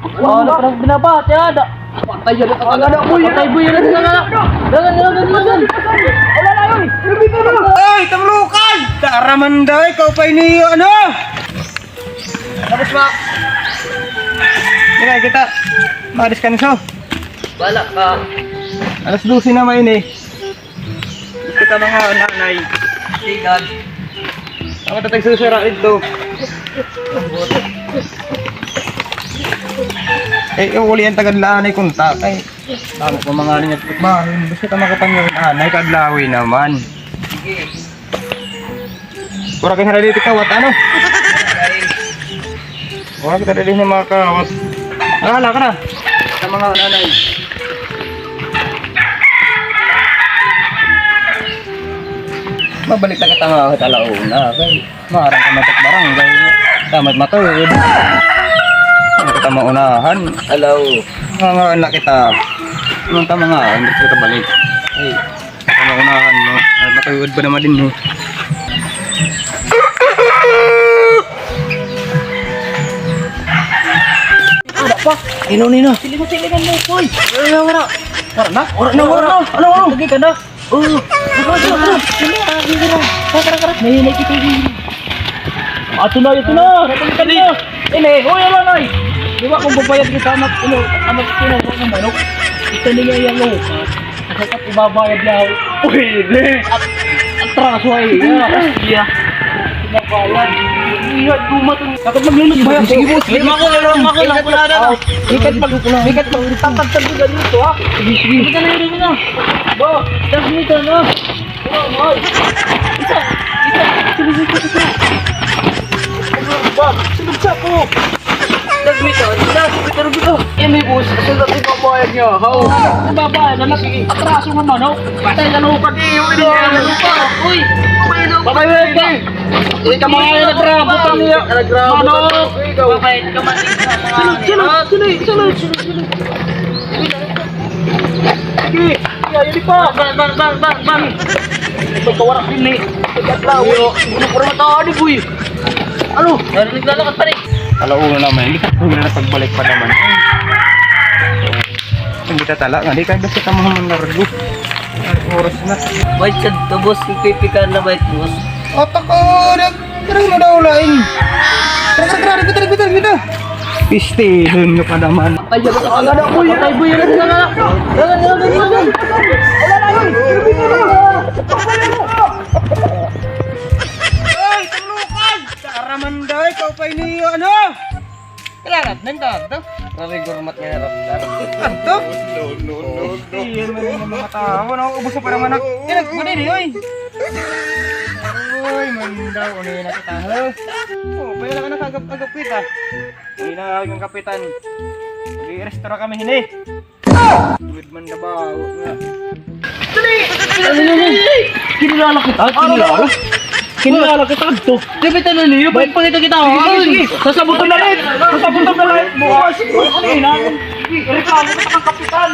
Wala ka nang binabati ada. Patay yan ang agad. Patay yan ang agad. Dagan, dagan, dagan. Wala na yun. Ay, tamlukan! Taraman daw, ikaw pa ini ano? Tapos ba? Hindi kita. Madiskanso. Wala ka. Alas 12 na main eh. Kita mga nanay. Sigan. Ako tatag susura ito. Eh, yung uli ang tagadlaan ay kunta. Ay, dami ko mga alin at bahin. Basta ka makapangawin anay, kadlawi naman. Pura ka na dito kawat, ano? Wala kita dali ng mga kawat. Nahala ka na. Sa mga nanay. Mabalik na kita nga at alauna. Kay, maharang ka matak barangay. Tamat matuwid. Kita maunahan? Hello. Mga nga na kita. Anong tama nga, hindi kita balik. Ay, kita maunahan mo. Ay, matuwid ba naman din mo? Ada pa. Ino nino. Siling-silingan mo, boy. Wala, wala. Wala na? Wala na, wala na. Ano, ano? Lagi ka na. Oh, ano, ano, ano? Na. May nakita yung Ato na, ito na. Natalikan na. Ini, hoy, ano, ano? Di ba kung babayad kita anak, ano, anak, ano, ano, manok? Ito niya yung ano. Kasi kat ibabayad niya. Pwede. At, at traso ay. Yeah. Pinabayad. Iya, dumatong. Kapag maglulog ba yan? Sige, boss. Lima ko, lima ko lang. Wala na. Ikat mag, ikat mag, tatagtag ka dito, ha? Sige, sige. Sige na yun na. Ba, tas nito, no? Oh, boy. Isa, isa. Sige, sige, sige. Ba, sunod sa po. Nagmito, nagmito, nagmito. Eh, may boss, kasi natin babayad niya. How? Ano babayad? Anak, atraso mo man, no? Patay, lalupan. Iyo, iyo, lalupan. Uy, Pabayad ka! Hindi ka mga nagrabot ang iya! Nagrabot ang Pabayad ka man Sunod, sunod, sunod, sunod, sunod, sunod. Sige, iya, yun pa. Ban, ban, ban, ban, ban. Ito kawarak din ni. Tigat lang, uy. Ano pa naman tayo ni, boy? Ano? Narinig na lakad pa rin. Alauna naman, hindi ka na pagbalik pa naman. Hindi ka tala, hindi ka basta ka mga manargo. Oras na. Bait ka to, boss. Ipipikan na bait, boss. Otak ko, nag... Tarang na daw lain. Tarang, tarang, tarang, tarang, tarang, tarang. Pistihon nyo pa naman. Ay, yaman ka agad ako. Patay, boy. Yan na nga. Taraman daw, ikaw pa ini, ano? Kailangan, nandang to. Rarigurmat nga na rapdar. Ano? No, no, no, no. Iyan mo rin yung mga tao. Nakakubos pa naman ako. Yan, nagkunin eh, oy. Uy, mandaw, ano yun na kita, ha? Oh, lang ka nakagap-agap kita. Hindi na ang kapitan. Mag-i-restore kami hini. Good man na ba? Nga. Kinilala kita? Kinilala? Kinilala kita ito. Dapat ano niyo? Ba't pa kita kita? Sige, sige. Sasabutan na rin. Sasabutan na rin. Bukas. Ano yun? Reklamo kita kang kapitan.